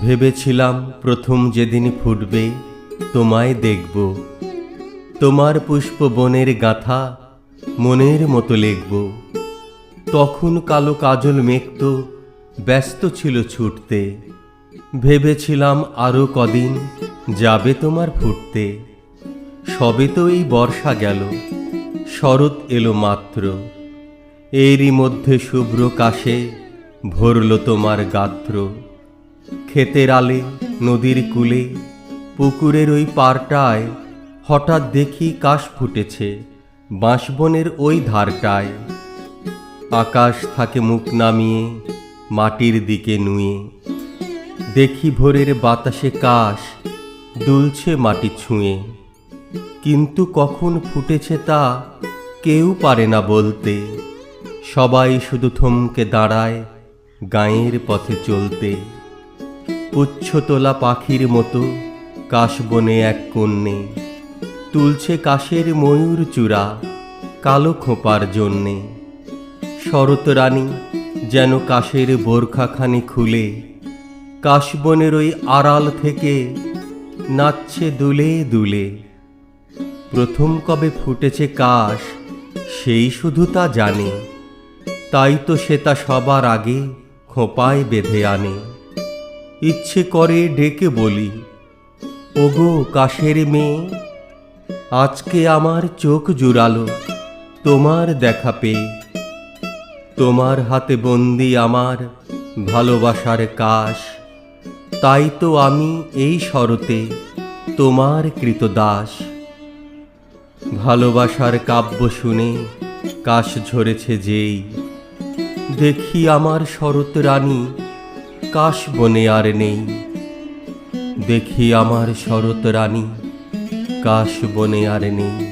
ভেবেছিলাম প্রথম যেদিন ফুটবে, তোমায় দেখব। তোমার পুষ্প বনের গাথা মনের মতো লিখব। তখন কালো কাজল মেঘ তো ব্যস্ত ছিল ছুটতে। ভেবেছিলাম আরও কদিন যাবে তোমার ফুটতে। সবে তো এই বর্ষা গেল, শরৎ এলো মাত্র। এরই মধ্যে শুভ্র কাশে ভরল তোমার গাত্র। ক্ষেতের আলে, নদীর কূলে, পুকুরের ওই পারটায় হঠাৎ দেখি কাশ ফুটেছে, বাঁশবনের ওই ধারটায়। আকাশ থাকে মুখ নামিয়ে, মাটির দিকে নুয়ে। দেখি ভোরের বাতাসে কাশ দুলছে মাটি ছুঁয়ে। কিন্তু কখন ফুটেছে তা কেউ পারে না বলতে। সবাই শুধু থমকে দাঁড়ায় গায়ের পথে চলতে। উচ্ছতোলা পাখির মতো কাশবনে এক কন্যে। তুলছে কাশের ময়ূর চূড়া কালো খোঁপার জন্যে। শরৎ রানী যেন কাশের বোরখাখানি খুলে কাশবনের ওই আড়াল থেকে নাচছে দুলে দুলে। প্রথম কবে ফুটেছে কাশ, সেই শুধু তা জানে, তাই তো সে তা সবার আগে খোঁপায় বেঁধে আনে। ইচ্ছে করে ডেকে বলি, ওগো কাশের মেয়ে, আজকে আমার চোখ জুড়ালো, তোমার দেখা পেয়ে। তোমার হাতে বন্দি আমার ভালোবাসার কাশ, তাই তো আমি এই শরতে তোমার কৃতদাস। ভালোবাসার কাব্য শুনে কাশ ঝরেছে যেই, দেখি আমার শরৎ রানী কাশ বনে আর নেই। দেখি আমার শরৎ রানী কাশ বনে আর নেই।